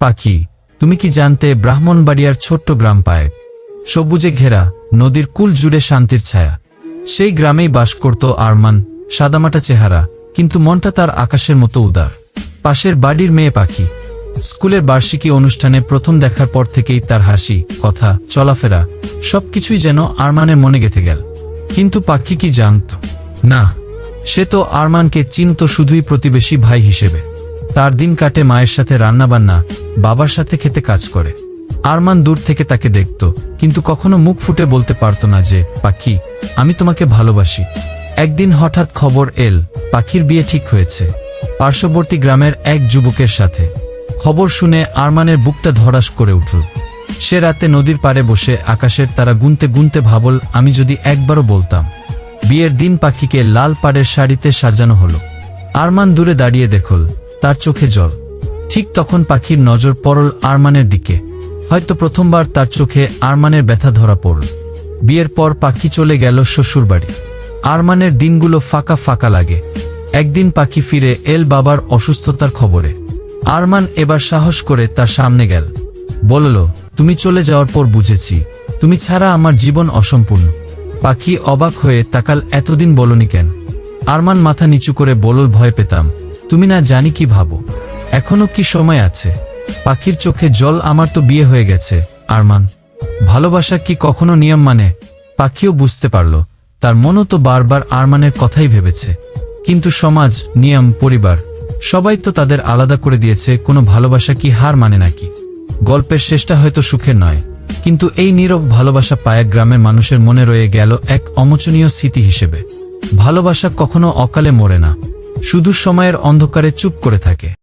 পাখি, তুমি কি জানতে ব্রাহ্মণবাড়িয়ার ছোট্ট গ্রাম পায়? সবুজে ঘেরা, নদীর কুল জুড়ে শান্তির ছায়া। সেই গ্রামেই বাস করত আরমান, সাদামাটা চেহারা, কিন্তু মনটা তার আকাশের মতো উদার। পাশের বাড়ির মেয়ে পাখি। স্কুলের বার্ষিকী অনুষ্ঠানে প্রথম দেখার পর থেকেই তার হাসি, কথা, চলাফেরা, সবকিছুই যেন আরমানের মনে গেঁথে গেল। কিন্তু পাখি কি জানত? না, সে তো আরমানকে চিনত শুধুই প্রতিবেশী ভাই হিসেবে। তার দিন কাটে মায়ের সাথে রান্নাবান্না, বাবার সাথে খেতে কাজ করে। আরমান দূর থেকে তাকে দেখত, কিন্তু কখনো মুখ ফুটে বলতে পারত না যে, পাখি, আমি তোমাকে ভালোবাসি। একদিন হঠাৎ খবর এল, পাখির বিয়ে ঠিক হয়েছে। পার্শ্ববর্তী গ্রামের এক যুবকের সাথে। খবর শুনে আরমানের বুকটা ধরাস করে উঠল। সে রাতে নদীর পাড়ে বসে আকাশের তারা গুনতে গুনতে ভাবল, আমি যদি একবারও বলতাম। বিয়ের দিন পাখিকে লাল পাড়ের শাড়িতে সাজানো হলো। আরমান দূরে দাঁড়িয়ে দেখল তার চোখে জল। ঠিক তখন পাখির নজর পড়ল আরমানের দিকে। হয়তো প্রথমবার তার চোখে আরমানের ব্যথা ধরা পড়ল। বিয়ের পর পাখি চলে গেল শ্বশুরবাড়ি আরমানের দিনগুলো ফাঁকা ফাঁকা লাগে। একদিন পাখি ফিরে এল বাবার অসুস্থতার খবরে। আরমান এবার সাহস করে তার সামনে গেল। বলল, তুমি চলে যাওয়ার পর বুঝেছি। তুমি ছাড়া আমার জীবন অসম্পূর্ণ পাখি অবাক হয়ে তাকাল, এতদিন বলনি কেন আরমান মাথা নিচু করে বলল, ভয় পেতাম। তুমি না জানি কি ভাবো। এখনও কি সময় আছে? পাখির চোখে জল আমার তো বিয়ে হয়ে গেছে। আরমান, ভালোবাসা কি কখনো নিয়ম মানে? পাখিও বুঝতে পারল। তার মনও তো বারবার আরমানের কথাই ভেবেছে। কিন্তু সমাজ, নিয়ম, পরিবার, সবাই তো তাদের আলাদা করে দিয়েছে, কোনো ভালোবাসা কি হার মানে নাকি? গল্পের শেষটা হয়তো সুখের নয়। কিন্তু এই নীরব ভালোবাসা পায়া গ্রামের মানুষের মনে রয়ে গেল এক অমোচনীয় স্মৃতি হিসেবে। ভালোবাসা কখনো অকালে মরে না। শুধু সময়ের অন্ধকারে চুপ করে থাকে।